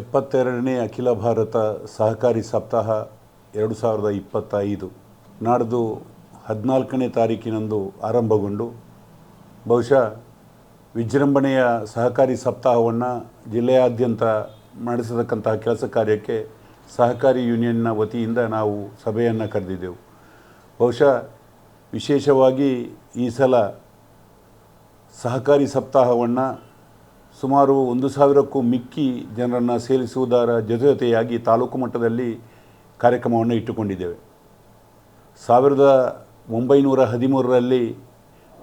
ಎಪ್ಪತ್ತೆರಡನೇ ಅಖಿಲ ಭಾರತ ಸಹಕಾರಿ ಸಪ್ತಾಹ ಎರಡು ಸಾವಿರದ ಇಪ್ಪತ್ತೈದು. ನಾಡ್ದು ಹದಿನಾಲ್ಕನೇ ತಾರೀಕಿನಂದು ಆರಂಭಗೊಂಡು, ಬಹುಶಃ ವಿಜೃಂಭಣೆಯ ಸಹಕಾರಿ ಸಪ್ತಾಹವನ್ನು ಜಿಲ್ಲೆಯಾದ್ಯಂತ ನಡೆಸತಕ್ಕಂತಹ ಕೆಲಸ ಕಾರ್ಯಕ್ಕೆ ಸಹಕಾರಿ ಯೂನಿಯನ್ನ ವತಿಯಿಂದ ನಾವು ಸಭೆಯನ್ನು ಕರೆದಿದ್ದೆವು. ಬಹುಶಃ ವಿಶೇಷವಾಗಿ ಈ ಸಲ ಸಹಕಾರಿ ಸಪ್ತಾಹವನ್ನು ಸುಮಾರು ಒಂದು ಸಾವಿರಕ್ಕೂ ಮಿಕ್ಕಿ ಜನರನ್ನು ಸೇರಿಸುವುದರ ಜೊತೆ ಜೊತೆಯಾಗಿ ತಾಲೂಕು ಮಟ್ಟದಲ್ಲಿ ಕಾರ್ಯಕ್ರಮವನ್ನು ಇಟ್ಟುಕೊಂಡಿದ್ದೇವೆ. ಸಾವಿರದ ಒಂಬೈನೂರ ಹದಿಮೂರರಲ್ಲಿ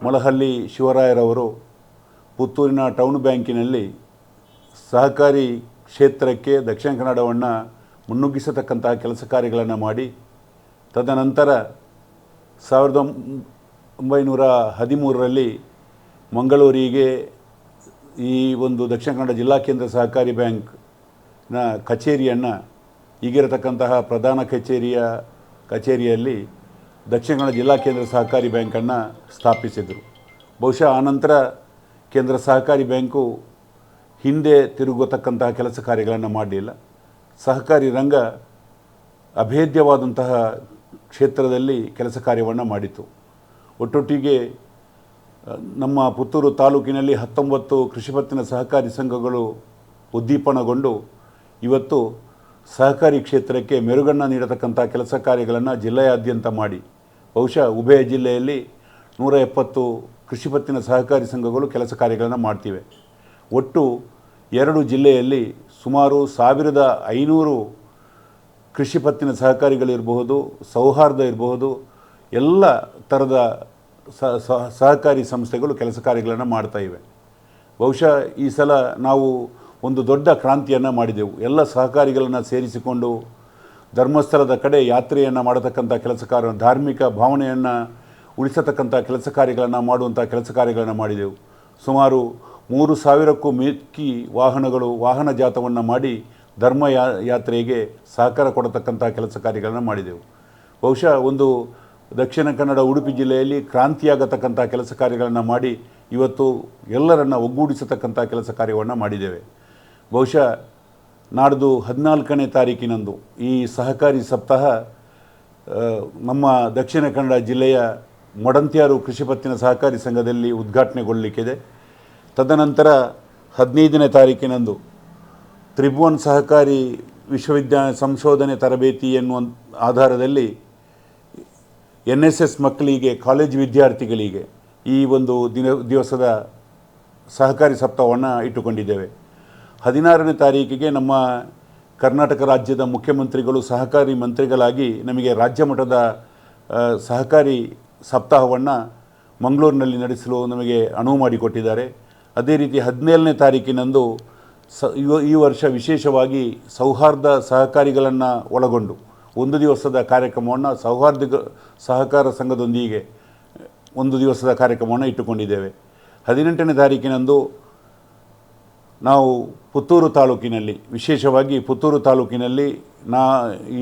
ಮೊಳಹಳ್ಳಿ ಶಿವರಾಯರವರು ಪುತ್ತೂರಿನ ಟೌನ್ ಬ್ಯಾಂಕಿನಲ್ಲಿ ಸಹಕಾರಿ ಕ್ಷೇತ್ರಕ್ಕೆ ದಕ್ಷಿಣ ಕನ್ನಡವನ್ನು ಮುನ್ನುಗ್ಗಿಸತಕ್ಕಂತಹ ಕೆಲಸ ಕಾರ್ಯಗಳನ್ನು ಮಾಡಿ, ತದನಂತರ ಸಾವಿರದ ಒಂಬೈನೂರ ಹದಿಮೂರರಲ್ಲಿ ಮಂಗಳೂರಿಗೆ ಈ ಒಂದು ದಕ್ಷಿಣ ಕನ್ನಡ ಜಿಲ್ಲಾ ಕೇಂದ್ರ ಸಹಕಾರಿ ಬ್ಯಾಂಕ್ನ ಕಚೇರಿಯನ್ನು ಈಗಿರತಕ್ಕಂತಹ ಪ್ರಧಾನ ಕಚೇರಿಯ ಕಚೇರಿಯಲ್ಲಿ ದಕ್ಷಿಣ ಕನ್ನಡ ಜಿಲ್ಲಾ ಕೇಂದ್ರ ಸಹಕಾರಿ ಬ್ಯಾಂಕನ್ನು ಸ್ಥಾಪಿಸಿದರು. ಬಹುಶಃ ಆನಂತರ ಕೇಂದ್ರ ಸಹಕಾರಿ ಬ್ಯಾಂಕು ಹಿಂದೆ ತಿರುಗತಕ್ಕಂತಹ ಕೆಲಸ ಕಾರ್ಯಗಳನ್ನು ಮಾಡಲಿಲ್ಲ. ಸಹಕಾರಿ ರಂಗ ಅಭೇದ್ಯವಾದಂತಹ ಕ್ಷೇತ್ರದಲ್ಲಿ ಕೆಲಸ ಕಾರ್ಯವನ್ನು ಮಾಡಿತು. ಒಟ್ಟೊಟ್ಟಿಗೆ ನಮ್ಮ ಪುತ್ತೂರು ತಾಲೂಕಿನಲ್ಲಿ ಹತ್ತೊಂಬತ್ತು ಕೃಷಿ ಪತ್ತಿನ ಸಹಕಾರಿ ಸಂಘಗಳು ಉದ್ದೀಪನಗೊಂಡು ಇವತ್ತು ಸಹಕಾರಿ ಕ್ಷೇತ್ರಕ್ಕೆ ಮೆರುಗಣ್ಣ ನೀಡತಕ್ಕಂಥ ಕೆಲಸ ಕಾರ್ಯಗಳನ್ನು ಜಿಲ್ಲೆಯಾದ್ಯಂತ ಮಾಡಿ. ಬಹುಶಃ ಉಭಯ ಜಿಲ್ಲೆಯಲ್ಲಿ ನೂರ ಎಪ್ಪತ್ತು ಕೃಷಿ ಪತ್ತಿನ ಸಹಕಾರಿ ಸಂಘಗಳು ಕೆಲಸ ಕಾರ್ಯಗಳನ್ನು ಮಾಡ್ತಿವೆ. ಒಟ್ಟು ಎರಡು ಜಿಲ್ಲೆಯಲ್ಲಿ ಸುಮಾರು ಸಾವಿರದ ಐನೂರು ಕೃಷಿ ಪತ್ತಿನ ಸಹಕಾರಿಗಳಿರಬಹುದು ಸೌಹಾರ್ದ ಇರಬಹುದು, ಎಲ್ಲ ಥರದ ಸಹಕಾರಿ ಸಂಸ್ಥೆಗಳು ಕೆಲಸ ಕಾರ್ಯಗಳನ್ನು ಮಾಡ್ತಾ ಇವೆ. ಬಹುಶಃ ಈ ಸಲ ನಾವು ಒಂದು ದೊಡ್ಡ ಕ್ರಾಂತಿಯನ್ನು ಮಾಡಿದೆವು. ಎಲ್ಲ ಸಹಕಾರಿಗಳನ್ನು ಸೇರಿಸಿಕೊಂಡು ಧರ್ಮಸ್ಥಳದ ಕಡೆ ಯಾತ್ರೆಯನ್ನು ಮಾಡತಕ್ಕಂಥ ಕೆಲಸ ಕಾರ್ಯ ಧಾರ್ಮಿಕ ಭಾವನೆಯನ್ನು ಉಳಿಸತಕ್ಕಂಥ ಕೆಲಸ ಕಾರ್ಯಗಳನ್ನು ಮಾಡುವಂಥ ಕೆಲಸ ಕಾರ್ಯಗಳನ್ನು ಮಾಡಿದೆವು. ಸುಮಾರು ಮೂರು ಸಾವಿರಕ್ಕೂ ಮಿಕ್ಕಿ ವಾಹನಗಳು, ವಾಹನ ಜಾಥವನ್ನು ಮಾಡಿ ಧರ್ಮ ಯಾತ್ರೆಗೆ ಸಹಕಾರ ಕೊಡತಕ್ಕಂಥ ಕೆಲಸ ಕಾರ್ಯಗಳನ್ನು ಮಾಡಿದೆವು. ಬಹುಶಃ ಒಂದು ದಕ್ಷಿಣ ಕನ್ನಡ, ಉಡುಪಿ ಜಿಲ್ಲೆಯಲ್ಲಿ ಕ್ರಾಂತಿಯಾಗತಕ್ಕಂಥ ಕೆಲಸ ಕಾರ್ಯಗಳನ್ನು ಮಾಡಿ ಇವತ್ತು ಎಲ್ಲರನ್ನು ಒಗ್ಗೂಡಿಸತಕ್ಕಂಥ ಕೆಲಸ ಕಾರ್ಯವನ್ನು ಮಾಡಿದ್ದೇವೆ. ಬಹುಶಃ ನಾಡ್ದು ಹದಿನಾಲ್ಕನೇ ತಾರೀಕಿನಂದು ಈ ಸಹಕಾರಿ ಸಪ್ತಾಹ ನಮ್ಮ ದಕ್ಷಿಣ ಕನ್ನಡ ಜಿಲ್ಲೆಯ ಮೊಡಂತ್ಯಾರು ಕೃಷಿ ಪತ್ತಿನ ಸಹಕಾರಿ ಸಂಘದಲ್ಲಿ ಉದ್ಘಾಟನೆಗೊಳ್ಳಲಿಕ್ಕಿದೆ. ತದನಂತರ ಹದಿನೈದನೇ ತಾರೀಕಿನಂದು ತ್ರಿಭುವನ್ ಸಹಕಾರಿ ವಿಶ್ವವಿದ್ಯಾಲಯ ಸಂಶೋಧನೆ ತರಬೇತಿ ಎನ್ನುವ ಆಧಾರದಲ್ಲಿ ಎನ್ ಎಸ್ ಎಸ್ ಮಕ್ಕಳಿಗೆ, ಕಾಲೇಜ್ ವಿದ್ಯಾರ್ಥಿಗಳಿಗೆ ಈ ಒಂದು ದಿನ, ದಿವಸದ ಸಹಕಾರಿ ಸಪ್ತಾಹವನ್ನು ಇಟ್ಟುಕೊಂಡಿದ್ದೇವೆ. ಹದಿನಾರನೇ ತಾರೀಕಿಗೆ ನಮ್ಮ ಕರ್ನಾಟಕ ರಾಜ್ಯದ ಮುಖ್ಯಮಂತ್ರಿಗಳು, ಸಹಕಾರಿ ಮಂತ್ರಿಗಳಾಗಿ ನಮಗೆ ರಾಜ್ಯ ಮಟ್ಟದ ಸಹಕಾರಿ ಸಪ್ತಾಹವನ್ನು ಮಂಗಳೂರಿನಲ್ಲಿ ನಡೆಸಲು ನಮಗೆ ಅನುವು ಮಾಡಿಕೊಟ್ಟಿದ್ದಾರೆ. ಅದೇ ರೀತಿ ಹದಿನೇಳನೇ ತಾರೀಕಿನಂದು ಸ ಈ ವರ್ಷ ವಿಶೇಷವಾಗಿ ಸೌಹಾರ್ದ ಸಹಕಾರಿಗಳನ್ನು ಒಳಗೊಂಡು ಒಂದು ದಿವಸದ ಕಾರ್ಯಕ್ರಮವನ್ನು ಸೌಹಾರ್ದ ಸಹಕಾರ ಸಂಘದೊಂದಿಗೆ ಒಂದು ದಿವಸದ ಕಾರ್ಯಕ್ರಮವನ್ನು ಇಟ್ಟುಕೊಂಡಿದ್ದೇವೆ. ಹದಿನೆಂಟನೇ ತಾರೀಕಿನಂದು ನಾವು ಪುತ್ತೂರು ತಾಲೂಕಿನಲ್ಲಿ, ವಿಶೇಷವಾಗಿ ಪುತ್ತೂರು ತಾಲೂಕಿನಲ್ಲಿ ನಾ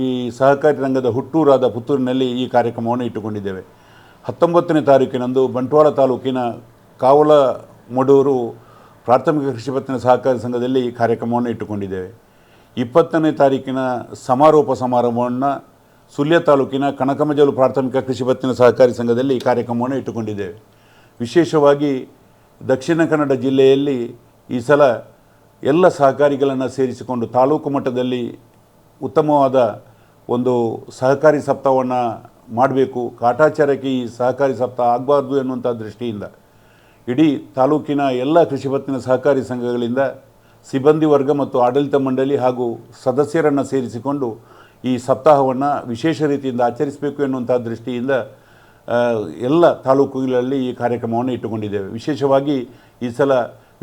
ಈ ಸಹಕಾರಿ ರಂಗದ ಹುಟ್ಟೂರಾದ ಪುತ್ತೂರಿನಲ್ಲಿ ಈ ಕಾರ್ಯಕ್ರಮವನ್ನು ಇಟ್ಟುಕೊಂಡಿದ್ದೇವೆ. ಹತ್ತೊಂಬತ್ತನೇ ತಾರೀಕಿನಂದು ಬಂಟ್ವಾಳ ತಾಲೂಕಿನ ಕಾವಲ ಮಡೂರು ಪ್ರಾಥಮಿಕ ಕೃಷಿ ಪತ್ತಿನ ಸಹಕಾರಿ ಸಂಘದಲ್ಲಿ ಈ ಕಾರ್ಯಕ್ರಮವನ್ನು ಇಟ್ಟುಕೊಂಡಿದ್ದೇವೆ. ಇಪ್ಪತ್ತನೇ ತಾರೀಕಿನ ಸಮಾರೋಪ ಸಮಾರಂಭವನ್ನು ಸುಳ್ಯ ತಾಲೂಕಿನ ಕನಕಮಜಲು ಪ್ರಾಥಮಿಕ ಕೃಷಿ ಪತ್ತಿನ ಸಹಕಾರಿ ಸಂಘದಲ್ಲಿ ಈ ಕಾರ್ಯಕ್ರಮವನ್ನು ಇಟ್ಟುಕೊಂಡಿದ್ದೇವೆ. ವಿಶೇಷವಾಗಿ ದಕ್ಷಿಣ ಕನ್ನಡ ಜಿಲ್ಲೆಯಲ್ಲಿ ಈ ಸಲ ಎಲ್ಲ ಸಹಕಾರಿಗಳನ್ನು ಸೇರಿಸಿಕೊಂಡು ತಾಲೂಕು ಮಟ್ಟದಲ್ಲಿ ಉತ್ತಮವಾದ ಒಂದು ಸಹಕಾರಿ ಸಪ್ತಾಹವನ್ನು ಮಾಡಬೇಕು. ಕಾಟಾಚಾರಕ್ಕೆ ಈ ಸಹಕಾರಿ ಸಪ್ತಾಹ ಆಗಬಾರ್ದು ಎನ್ನುವಂಥ ದೃಷ್ಟಿಯಿಂದ ಇಡೀ ತಾಲೂಕಿನ ಎಲ್ಲ ಕೃಷಿ ಪತ್ತಿನ ಸಹಕಾರಿ ಸಂಘಗಳಿಂದ ಸಿಬ್ಬಂದಿ ವರ್ಗ ಮತ್ತು ಆಡಳಿತ ಮಂಡಳಿ ಹಾಗೂ ಸದಸ್ಯರನ್ನು ಸೇರಿಸಿಕೊಂಡು ಈ ಸಪ್ತಾಹವನ್ನು ವಿಶೇಷ ರೀತಿಯಿಂದ ಆಚರಿಸಬೇಕು ಎನ್ನುವಂಥ ದೃಷ್ಟಿಯಿಂದ ಎಲ್ಲ ತಾಲೂಕುಗಳಲ್ಲಿ ಈ ಕಾರ್ಯಕ್ರಮವನ್ನು ಇಟ್ಟುಕೊಂಡಿದ್ದೇವೆ. ವಿಶೇಷವಾಗಿ ಈ ಸಲ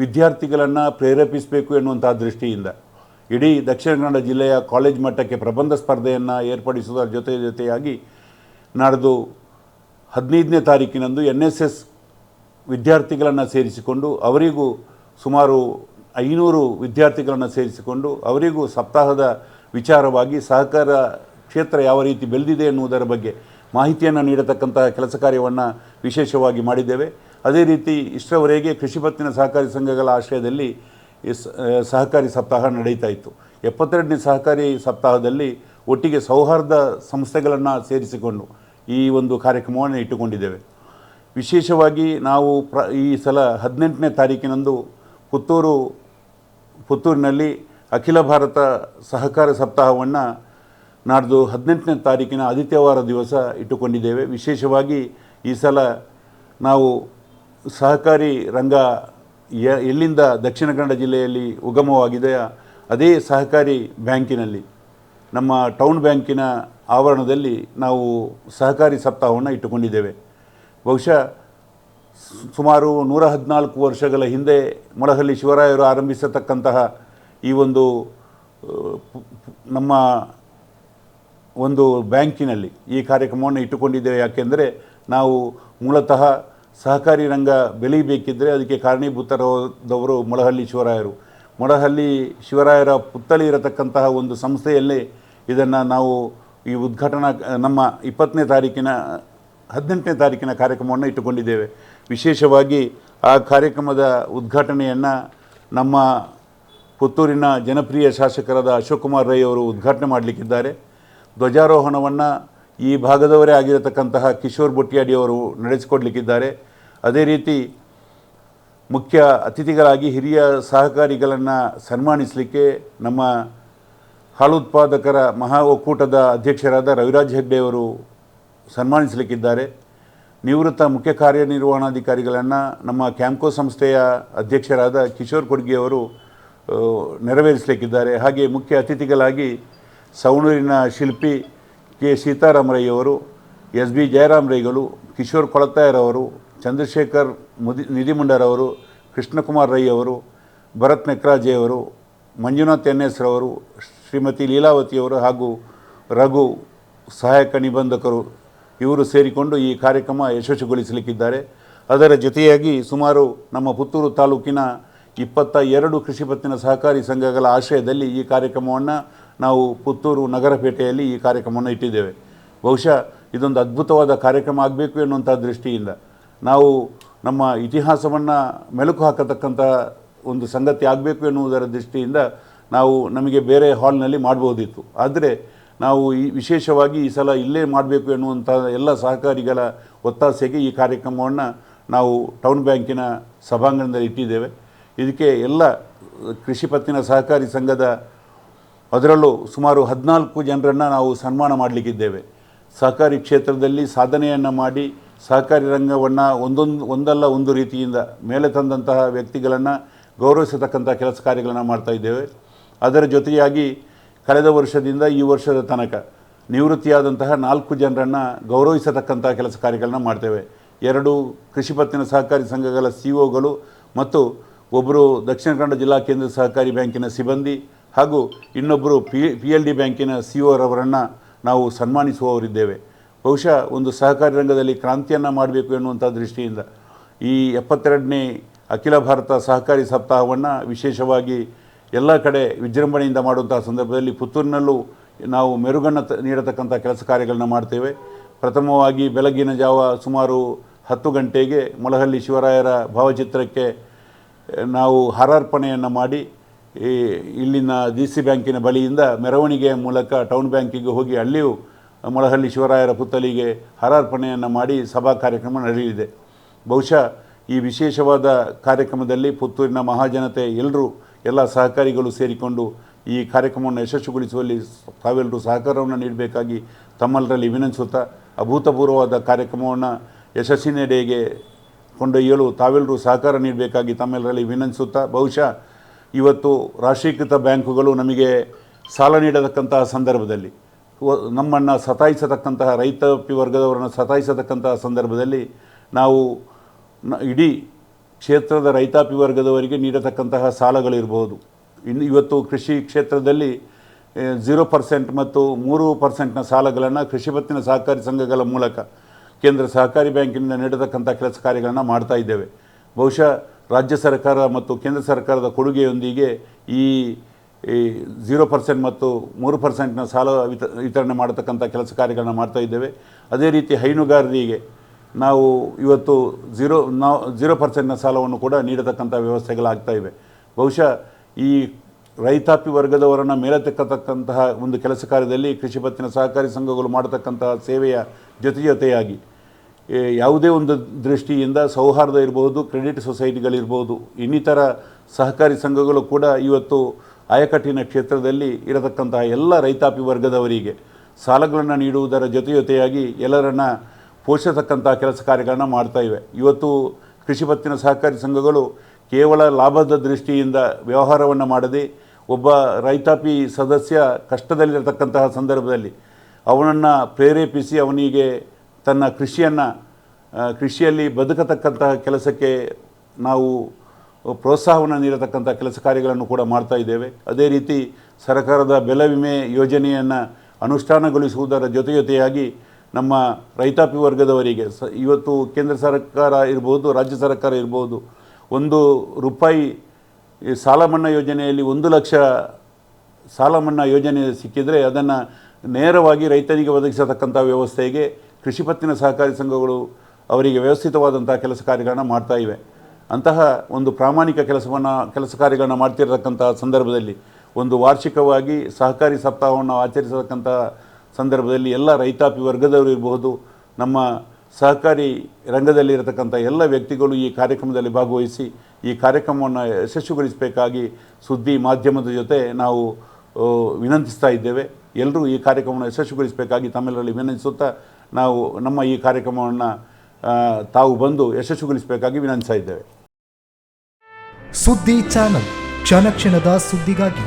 ವಿದ್ಯಾರ್ಥಿಗಳನ್ನು ಪ್ರೇರೇಪಿಸಬೇಕು ಎನ್ನುವಂಥ ದೃಷ್ಟಿಯಿಂದ. ಇಡೀ ದಕ್ಷಿಣ ಕನ್ನಡ ಜಿಲ್ಲೆಯ ಕಾಲೇಜ್ ಮಟ್ಟಕ್ಕೆ ಪ್ರಬಂಧ ಸ್ಪರ್ಧೆಯನ್ನು ಏರ್ಪಡಿಸುವುದರ ಜೊತೆ ಜೊತೆಯಾಗಿ ನಡೆದು ಹದಿನೈದನೇ ತಾರೀಕಿನಂದು ಎನ್ ಎಸ್ ಎಸ್ ವಿದ್ಯಾರ್ಥಿಗಳನ್ನು ಸೇರಿಸಿಕೊಂಡು ಅವರಿಗೂ ಸುಮಾರು ಐನೂರು ವಿದ್ಯಾರ್ಥಿಗಳನ್ನು ಸೇರಿಸಿಕೊಂಡು ಅವರಿಗೂ ಸಪ್ತಾಹದ ವಿಚಾರವಾಗಿ ಸಹಕಾರ ಕ್ಷೇತ್ರ ಯಾವ ರೀತಿ ಬೆಳೆದಿದೆ ಎನ್ನುವುದರ ಬಗ್ಗೆ ಮಾಹಿತಿಯನ್ನು ನೀಡತಕ್ಕಂತಹ ಕೆಲಸ ಕಾರ್ಯವನ್ನು ವಿಶೇಷವಾಗಿ ಮಾಡಿದ್ದೇವೆ. ಅದೇ ರೀತಿ ಇಷ್ಟರವರೆಗೆ ಕೃಷಿ ಪತ್ತಿನ ಸಹಕಾರಿ ಸಂಘಗಳ ಆಶ್ರಯದಲ್ಲಿ ಸಹಕಾರಿ ಸಪ್ತಾಹ ನಡೀತಾ ಇತ್ತು. ಎಪ್ಪತ್ತೆರಡನೇ ಸಹಕಾರಿ ಸಪ್ತಾಹದಲ್ಲಿ ಒಟ್ಟಿಗೆ ಸೌಹಾರ್ದ ಸಂಸ್ಥೆಗಳನ್ನು ಸೇರಿಸಿಕೊಂಡು ಈ ಒಂದು ಕಾರ್ಯಕ್ರಮವನ್ನು ಇಟ್ಟುಕೊಂಡಿದ್ದೇವೆ. ವಿಶೇಷವಾಗಿ ನಾವು ಪ್ರ, ಈ ಸಲ ಹದಿನೆಂಟನೇ ತಾರೀಕಿನಂದು ಪುತ್ತೂರು ಪುತ್ತೂರಿನಲ್ಲಿ ಅಖಿಲ ಭಾರತ ಸಹಕಾರ ಸಪ್ತಾಹವನ್ನು ನಾಡ್ದು ಹದಿನೆಂಟನೇ ತಾರೀಕಿನ ಆದಿತ್ಯವಾರ ದಿವಸ ಇಟ್ಟುಕೊಂಡಿದ್ದೇವೆ. ವಿಶೇಷವಾಗಿ ಈ ಸಲ ನಾವು ಸಹಕಾರಿ ರಂಗ ಎಲ್ಲಿಂದ ದಕ್ಷಿಣ ಕನ್ನಡ ಜಿಲ್ಲೆಯಲ್ಲಿ ಉಗಮವಾಗಿದೆಯೋ ಅದೇ ಸಹಕಾರಿ ಬ್ಯಾಂಕಿನಲ್ಲಿ. ನಮ್ಮ ಟೌನ್ ಬ್ಯಾಂಕಿನ ಆವರಣದಲ್ಲಿ ನಾವು ಸಹಕಾರಿ ಸಪ್ತಾಹವನ್ನು ಇಟ್ಟುಕೊಂಡಿದ್ದೇವೆ. ಬಹುಶಃ ಸುಮಾರು ನೂರ ಹದಿನಾಲ್ಕು ವರ್ಷಗಳ ಹಿಂದೆ ಮೊಳಹಳ್ಳಿ ಶಿವರಾಯರು ಆರಂಭಿಸತಕ್ಕಂತಹ ಈ ಒಂದು ನಮ್ಮ ಒಂದು ಬ್ಯಾಂಕಿನಲ್ಲಿ ಈ ಕಾರ್ಯಕ್ರಮವನ್ನು ಇಟ್ಟುಕೊಂಡಿದ್ದೇವೆ. ಯಾಕೆಂದರೆ ನಾವು ಮೂಲತಃ ಸಹಕಾರಿ ರಂಗ ಬೆಳೀಬೇಕಿದ್ದರೆ ಅದಕ್ಕೆ ಕಾರಣೀಭೂತರಾದವರು ಮೊಳಹಳ್ಳಿ ಶಿವರಾಯರು. ಮೊಳಹಳ್ಳಿ ಶಿವರಾಯರ ಪುತ್ತಳಿ ಇರತಕ್ಕಂತಹ ಒಂದು ಸಂಸ್ಥೆಯಲ್ಲೇ ಇದನ್ನು ನಾವು ಈ ಉದ್ಘಾಟನಾ, ನಮ್ಮ ಇಪ್ಪತ್ತನೇ ತಾರೀಕಿನ ಹದಿನೆಂಟನೇ ತಾರೀಕಿನ ಕಾರ್ಯಕ್ರಮವನ್ನು ಇಟ್ಟುಕೊಂಡಿದ್ದೇವೆ. ವಿಶೇಷವಾಗಿ ಆ ಕಾರ್ಯಕ್ರಮದ ಉದ್ಘಾಟನೆಯನ್ನು ನಮ್ಮ ಪುತ್ತೂರಿನ ಜನಪ್ರಿಯ ಶಾಸಕರಾದ ಅಶೋಕ್ ಕುಮಾರ್ ರೈ ಅವರು ಉದ್ಘಾಟನೆ ಮಾಡಲಿಕ್ಕಿದ್ದಾರೆ. ಧ್ವಜಾರೋಹಣವನ್ನು ಈ ಭಾಗದವರೇ ಆಗಿರತಕ್ಕಂತಹ ಕಿಶೋರ್ ಬೊಟ್ಟಿಯಾಡಿ ಅವರು ನಡೆಸಿಕೊಡ್ಲಿಕ್ಕಿದ್ದಾರೆ. ಅದೇ ರೀತಿ ಮುಖ್ಯ ಅತಿಥಿಗಳಾಗಿ ಹಿರಿಯ ಸಹಕಾರಿಗಳನ್ನು ಸನ್ಮಾನಿಸಲಿಕ್ಕೆ ನಮ್ಮ ಹಾಲು ಉತ್ಪಾದಕರ ಮಹಾ ಒಕ್ಕೂಟದ ಅಧ್ಯಕ್ಷರಾದ ರವಿರಾಜ್ ಹೆಗ್ಡೆ ಅವರು ಸನ್ಮಾನಿಸಲಿಕ್ಕಿದ್ದಾರೆ. ನಿವೃತ್ತ ಮುಖ್ಯ ಕಾರ್ಯನಿರ್ವಹಣಾಧಿಕಾರಿಗಳನ್ನು ನಮ್ಮ ಕ್ಯಾಂಕೋ ಸಂಸ್ಥೆಯ ಅಧ್ಯಕ್ಷರಾದ ಕಿಶೋರ್ ಕೊಡ್ಗಿಯವರು ನೆರವೇರಿಸಲಿಕ್ಕಿದ್ದಾರೆ. ಹಾಗೆ ಮುಖ್ಯ ಅತಿಥಿಗಳಾಗಿ ಸವಣೂರಿನ ಶಿಲ್ಪಿ ಕೆ. ಸೀತಾರಾಮರಯ್ಯವರು, ಎಸ್ ಬಿ ಜಯರಾಮ್ ರೈಗಳು ಕಿಶೋರ್ ಕೊಳತ್ತಾಯರವರು, ಚಂದ್ರಶೇಖರ್ ಮುದಿ, ನಿಧಿಮುಂಡರವರು, ಕೃಷ್ಣಕುಮಾರ್ ರೈ ಅವರು, ಭರತ್ ನೆಕ್ರಾಜೆಯವರು ಮಂಜುನಾಥ್ ಎನ್ ಎಸ್ ರವರು, ಶ್ರೀಮತಿ ಲೀಲಾವತಿಯವರು ಹಾಗೂ ರಘು ಸಹಾಯಕ ನಿಬಂಧಕರು ಇವರು ಸೇರಿಕೊಂಡು ಈ ಕಾರ್ಯಕ್ರಮ ಯಶಸ್ವಿಗೊಳಿಸಲಿಕ್ಕಿದ್ದಾರೆ. ಅದರ ಜೊತೆಯಾಗಿ ಸುಮಾರು ನಮ್ಮ ಪುತ್ತೂರು ತಾಲೂಕಿನ ಇಪ್ಪತ್ತ ಎರಡು ಕೃಷಿ ಪತ್ತಿನ ಸಹಕಾರಿ ಸಂಘಗಳ ಆಶ್ರಯದಲ್ಲಿ ಈ ಕಾರ್ಯಕ್ರಮವನ್ನು ನಾವು ಪುತ್ತೂರು ನಗರಪೇಟೆಯಲ್ಲಿ ಈ ಕಾರ್ಯಕ್ರಮವನ್ನು ಇಟ್ಟಿದ್ದೇವೆ. ಬಹುಶಃ ಇದೊಂದು ಅದ್ಭುತವಾದ ಕಾರ್ಯಕ್ರಮ ಆಗಬೇಕು ಎನ್ನುವಂಥ ದೃಷ್ಟಿಯಿಂದ ನಾವು ನಮ್ಮ ಇತಿಹಾಸವನ್ನು ಮೆಲುಕು ಹಾಕತಕ್ಕಂಥ ಒಂದು ಸಂಗತಿ ಆಗಬೇಕು ಎನ್ನುವುದರ ದೃಷ್ಟಿಯಿಂದ ನಾವು ನಮಗೆ ಬೇರೆ ಹಾಲ್ನಲ್ಲಿ ಮಾಡ್ಬೋದಿತ್ತು. ಆದರೆ ನಾವು ಈ ವಿಶೇಷವಾಗಿ ಈ ಸಲ ಇಲ್ಲೇ ಮಾಡಬೇಕು ಎನ್ನುವಂಥ ಎಲ್ಲ ಸಹಕಾರಿಗಳ ಒತ್ತಾಸೆಗೆ ಈ ಕಾರ್ಯಕ್ರಮವನ್ನು ನಾವು ಟೌನ್ ಬ್ಯಾಂಕಿನ ಸಭಾಂಗಣದಲ್ಲಿ ಇಟ್ಟಿದ್ದೇವೆ. ಇದಕ್ಕೆ ಎಲ್ಲ ಕೃಷಿ ಪತ್ತಿನ ಸಹಕಾರಿ ಸಂಘದ ಅದರಲ್ಲೂ ಸುಮಾರು ಹದಿನಾಲ್ಕು ಜನರನ್ನು ನಾವು ಸನ್ಮಾನ ಮಾಡಲಿಕ್ಕಿದ್ದೇವೆ. ಸಹಕಾರಿ ಕ್ಷೇತ್ರದಲ್ಲಿ ಸಾಧನೆಯನ್ನು ಮಾಡಿ ಸಹಕಾರಿ ರಂಗವನ್ನು ಒಂದೊಂದು, ಒಂದಲ್ಲ ಒಂದು ರೀತಿಯಿಂದ ಮೇಲೆ ತಂದಂತಹ ವ್ಯಕ್ತಿಗಳನ್ನು ಗೌರವಿಸತಕ್ಕಂಥ ಕೆಲಸ ಕಾರ್ಯಗಳನ್ನು ಮಾಡ್ತಾಯಿದ್ದೇವೆ ಅದರ ಜೊತೆಯಾಗಿ ಕಳೆದ ವರ್ಷದಿಂದ ಈ ವರ್ಷದ ತನಕ ನಿವೃತ್ತಿಯಾದಂತಹ ನಾಲ್ಕು ಜನರನ್ನು ಗೌರವಿಸತಕ್ಕಂಥ ಕೆಲಸ ಕಾರ್ಯಗಳನ್ನ ಮಾಡ್ತೇವೆ. ಎರಡು ಕೃಷಿ ಪತ್ತಿನ ಸಹಕಾರಿ ಸಂಘಗಳ ಸಿ ಒಗಳು ಮತ್ತು ಒಬ್ಬರು ದಕ್ಷಿಣ ಕನ್ನಡ ಜಿಲ್ಲಾ ಕೇಂದ್ರ ಸಹಕಾರಿ ಬ್ಯಾಂಕಿನ ಸಿಬ್ಬಂದಿ ಹಾಗೂ ಇನ್ನೊಬ್ಬರು ಪಿ ಪಿ ಎಲ್ ಡಿ ಬ್ಯಾಂಕಿನ ಸಿ ಒರವರನ್ನು ನಾವು ಸನ್ಮಾನಿಸುವವರಿದ್ದೇವೆ. ಬಹುಶಃ ಒಂದು ಸಹಕಾರಿ ರಂಗದಲ್ಲಿ ಕ್ರಾಂತಿಯನ್ನು ಮಾಡಬೇಕು ಎನ್ನುವಂಥ ದೃಷ್ಟಿಯಿಂದ ಈ ಎಪ್ಪತ್ತೆರಡನೇ ಅಖಿಲ ಭಾರತ ಸಹಕಾರಿ ಸಪ್ತಾಹವನ್ನು ವಿಶೇಷವಾಗಿ ಎಲ್ಲ ಕಡೆ ವಿಜೃಂಭಣೆಯಿಂದ ಮಾಡುವಂಥ ಸಂದರ್ಭದಲ್ಲಿ ಪುತ್ತೂರಿನಲ್ಲೂ ನಾವು ಮೆರುಗನ್ನು ನೀಡತಕ್ಕಂಥ ಕೆಲಸ ಕಾರ್ಯಗಳನ್ನ ಮಾಡ್ತೇವೆ. ಪ್ರಥಮವಾಗಿ ಬೆಳಗಿನ ಜಾವ ಸುಮಾರು ಹತ್ತು ಗಂಟೆಗೆ ಮೊಳಹಳ್ಳಿ ಶಿವರಾಯರ ಭಾವಚಿತ್ರಕ್ಕೆ ನಾವು ಹಾರಾರ್ಪಣೆಯನ್ನು ಮಾಡಿ, ಈ, ಇಲ್ಲಿನ ಡಿ ಸಿ ಬ್ಯಾಂಕಿನ ಬಳಿಯಿಂದ ಮೆರವಣಿಗೆಯ ಮೂಲಕ ಟೌನ್ ಬ್ಯಾಂಕಿಗೆ ಹೋಗಿ ಅಲ್ಲಿಯೂ ಮೊಳಹಳ್ಳಿ ಶಿವರಾಯರ ಪುತ್ತಲಿಗೆ ಹಾರಾರ್ಪಣೆಯನ್ನು ಮಾಡಿ ಸಭಾ ಕಾರ್ಯಕ್ರಮ ನಡೆಯಲಿದೆ. ಬಹುಶಃ ಈ ವಿಶೇಷವಾದ ಕಾರ್ಯಕ್ರಮದಲ್ಲಿ ಪುತ್ತೂರಿನ ಮಹಾಜನತೆ ಎಲ್ಲರೂ ಎಲ್ಲ ಸಹಕಾರಿಗಳು ಸೇರಿಕೊಂಡು ಈ ಕಾರ್ಯಕ್ರಮವನ್ನು ಯಶಸ್ವಿಗೊಳಿಸುವಲ್ಲಿ ತಾವೆಲ್ಲರೂ ಸಹಕಾರವನ್ನು ನೀಡಬೇಕಾಗಿ ತಮ್ಮಲ್ಲರಲ್ಲಿ ವಿನಂತಿಸುತ್ತಾ ಅಭೂತಪೂರ್ವವಾದ ಕಾರ್ಯಕ್ರಮವನ್ನು ಯಶಸ್ಸಿನೆಡೆಗೆ ಕೊಂಡೊಯ್ಯಲು ತಾವೆಲ್ಲರೂ ಸಹಕಾರ ನೀಡಬೇಕಾಗಿ ತಮ್ಮೆಲ್ಲರಲ್ಲಿ ವಿನಂತಿಸುತ್ತಾ ಬಹುಶಃ ಇವತ್ತು ರಾಷ್ಟ್ರೀಕೃತ ಬ್ಯಾಂಕುಗಳು ನಮಗೆ ಸಾಲ ನೀಡತಕ್ಕಂತಹ ಸಂದರ್ಭದಲ್ಲಿ ನಮ್ಮನ್ನು ಸತಾಯಿಸತಕ್ಕಂತಹ ರೈತಾಪಿ ವರ್ಗದವರನ್ನು ಸತಾಯಿಸತಕ್ಕಂತಹ ಸಂದರ್ಭದಲ್ಲಿ ನಾವು ಇಡೀ ಕ್ಷೇತ್ರದ ರೈತಾಪಿ ವರ್ಗದವರಿಗೆ ನೀಡತಕ್ಕಂತಹ ಸಾಲಗಳಿರ್ಬೋದು. ಇನ್ನು ಇವತ್ತು ಕೃಷಿ ಕ್ಷೇತ್ರದಲ್ಲಿ ಝೀರೋ ಪರ್ಸೆಂಟ್ ಮತ್ತು ಮೂರು ಪರ್ಸೆಂಟ್ನ ಸಾಲಗಳನ್ನು ಕೃಷಿ ಪತ್ತಿನ ಸಹಕಾರಿ ಸಂಘಗಳ ಮೂಲಕ ಕೇಂದ್ರ ಸಹಕಾರಿ ಬ್ಯಾಂಕಿನಿಂದ ನೀಡತಕ್ಕಂಥ ಕೆಲಸ ಕಾರ್ಯಗಳನ್ನು ಮಾಡ್ತಾ ಇದ್ದೇವೆ. ಬಹುಶಃ ರಾಜ್ಯ ಸರ್ಕಾರ ಮತ್ತು ಕೇಂದ್ರ ಸರ್ಕಾರದ ಕೊಡುಗೆಯೊಂದಿಗೆ ಈ ಝೀರೋ ಪರ್ಸೆಂಟ್ ಮತ್ತು ಮೂರು ಪರ್ಸೆಂಟ್ನ ಸಾಲ ವಿತ, ವಿತರಣೆ ಮಾಡತಕ್ಕಂಥ ಕೆಲಸ ಕಾರ್ಯಗಳನ್ನು ಮಾಡ್ತಾ ಇದ್ದೇವೆ. ಅದೇ ರೀತಿ ಹೈನುಗಾರರಿಗೆ ನಾವು ಇವತ್ತು ಝೀರೋ, ನಾವು ಝೀರೋ ಪರ್ಸೆಂಟ್ನ ಸಾಲವನ್ನು ಕೂಡ ನೀಡತಕ್ಕಂಥ ವ್ಯವಸ್ಥೆಗಳಾಗ್ತಾ ಇವೆ. ಬಹುಶಃ ಈ ರೈತಾಪಿ ವರ್ಗದವರನ್ನು ಮೇಲೆತ್ತಕ್ಕತಕ್ಕಂತಹ ಒಂದು ಕೆಲಸ ಕಾರ್ಯದಲ್ಲಿ ಕೃಷಿ ಪತ್ತಿನ ಸಹಕಾರಿ ಸಂಘಗಳು ಮಾಡತಕ್ಕಂತಹ ಸೇವೆಯ ಜೊತೆ ಜೊತೆಯಾಗಿ ಯಾವುದೇ ಒಂದು ದೃಷ್ಟಿಯಿಂದ ಸೌಹಾರ್ದ ಇರಬಹುದು, ಕ್ರೆಡಿಟ್ ಸೊಸೈಟಿಗಳಿರ್ಬೋದು, ಇನ್ನಿತರ ಸಹಕಾರಿ ಸಂಘಗಳು ಕೂಡ ಇವತ್ತು ಆಯಕಟ್ಟಿನ ಕ್ಷೇತ್ರದಲ್ಲಿ ಇರತಕ್ಕಂತಹ ಎಲ್ಲ ರೈತಾಪಿ ವರ್ಗದವರಿಗೆ ಸಾಲಗಳನ್ನು ನೀಡುವುದರ ಜೊತೆ ಜೊತೆಯಾಗಿ ಎಲ್ಲರನ್ನ ಪೋಷಿಸತಕ್ಕಂತಹ ಕೆಲಸ ಕಾರ್ಯಗಳನ್ನು ಮಾಡ್ತಾ ಇವೆ. ಇವತ್ತು ಕೃಷಿ ಪತ್ತಿನ ಸಹಕಾರಿ ಸಂಘಗಳು ಕೇವಲ ಲಾಭದ ದೃಷ್ಟಿಯಿಂದ ವ್ಯವಹಾರವನ್ನು ಮಾಡದೆ ಒಬ್ಬ ರೈತಾಪಿ ಸದಸ್ಯ ಕಷ್ಟದಲ್ಲಿರತಕ್ಕಂತಹ ಸಂದರ್ಭದಲ್ಲಿ ಅವನನ್ನು ಪ್ರೇರೇಪಿಸಿ ಅವನಿಗೆ ತನ್ನ ಕೃಷಿಯನ್ನು ಕೃಷಿಯಲ್ಲಿ ಬದುಕತಕ್ಕಂತಹ ಕೆಲಸಕ್ಕೆ ನಾವು ಪ್ರೋತ್ಸಾಹವನ್ನು ನೀಡತಕ್ಕಂಥ ಕೆಲಸ ಕಾರ್ಯಗಳನ್ನು ಕೂಡ ಮಾಡ್ತಾ ಇದ್ದೇವೆ. ಅದೇ ರೀತಿ ಸರ್ಕಾರದ ಬೆಲೆ ವಿಮೆ ಯೋಜನೆಯನ್ನು ಅನುಷ್ಠಾನಗೊಳಿಸುವುದರ ಜೊತೆ ಜೊತೆಯಾಗಿ ನಮ್ಮ ರೈತಾಪಿ ವರ್ಗದವರಿಗೆ ಸ, ಇವತ್ತು ಕೇಂದ್ರ ಸರ್ಕಾರ ಇರ್ಬೋದು, ರಾಜ್ಯ ಸರ್ಕಾರ ಇರ್ಬೋದು, ಒಂದು ರೂಪಾಯಿ ಸಾಲ ಮನ್ನಾ ಯೋಜನೆಯಲ್ಲಿ ಒಂದು ಲಕ್ಷ ಸಾಲ ಮನ್ನಾ ಯೋಜನೆ ಸಿಕ್ಕಿದರೆ ಅದನ್ನು ನೇರವಾಗಿ ರೈತನಿಗೆ ಒದಗಿಸತಕ್ಕಂಥ ವ್ಯವಸ್ಥೆಗೆ ಕೃಷಿ ಪತ್ತಿನ ಸಹಕಾರಿ ಸಂಘಗಳು ಅವರಿಗೆ ವ್ಯವಸ್ಥಿತವಾದಂಥ ಕೆಲಸ ಕಾರ್ಯಗಳನ್ನು ಮಾಡ್ತಾ ಇವೆ. ಅಂತಹ ಒಂದು ಪ್ರಾಮಾಣಿಕ ಕೆಲಸವನ್ನು, ಕೆಲಸ ಕಾರ್ಯಗಳನ್ನು ಮಾಡ್ತಿರತಕ್ಕಂಥ ಸಂದರ್ಭದಲ್ಲಿ ಒಂದು ವಾರ್ಷಿಕವಾಗಿ ಸಹಕಾರಿ ಸಪ್ತಾಹವನ್ನು ಆಚರಿಸತಕ್ಕಂಥ ಸಂದರ್ಭದಲ್ಲಿ ಎಲ್ಲ ರೈತಾಪಿ ವರ್ಗದವರು ಇರಬಹುದು, ನಮ್ಮ ಸಹಕಾರಿ ರಂಗದಲ್ಲಿರತಕ್ಕಂಥ ಎಲ್ಲ ವ್ಯಕ್ತಿಗಳು ಈ ಕಾರ್ಯಕ್ರಮದಲ್ಲಿ ಭಾಗವಹಿಸಿ ಈ ಕಾರ್ಯಕ್ರಮವನ್ನು ಯಶಸ್ವಿಗೊಳಿಸಬೇಕಾಗಿ ಸುದ್ದಿ ಮಾಧ್ಯಮದ ಜೊತೆ ನಾವು ವಿನಂತಿಸ್ತಾ ಇದ್ದೇವೆ. ಎಲ್ಲರೂ ಈ ಕಾರ್ಯಕ್ರಮವನ್ನು ಯಶಸ್ವಿಗೊಳಿಸಬೇಕಾಗಿ ತಮ್ಮೆಲ್ಲರಲ್ಲಿ ವಿನಂತಿಸುತ್ತಾ ನಾವು ನಮ್ಮ ಈ ಕಾರ್ಯಕ್ರಮವನ್ನು ತಾವು ಬಂದು ಯಶಸ್ವಿಗೊಳಿಸಬೇಕಾಗಿ ವಿನಂತಿಸ್ತಾ ಇದ್ದೇವೆ. ಸುದ್ದಿ ಚಾನಲ್ ಕ್ಷಣ ಕ್ಷಣದ ಸುದ್ದಿಗಾಗಿ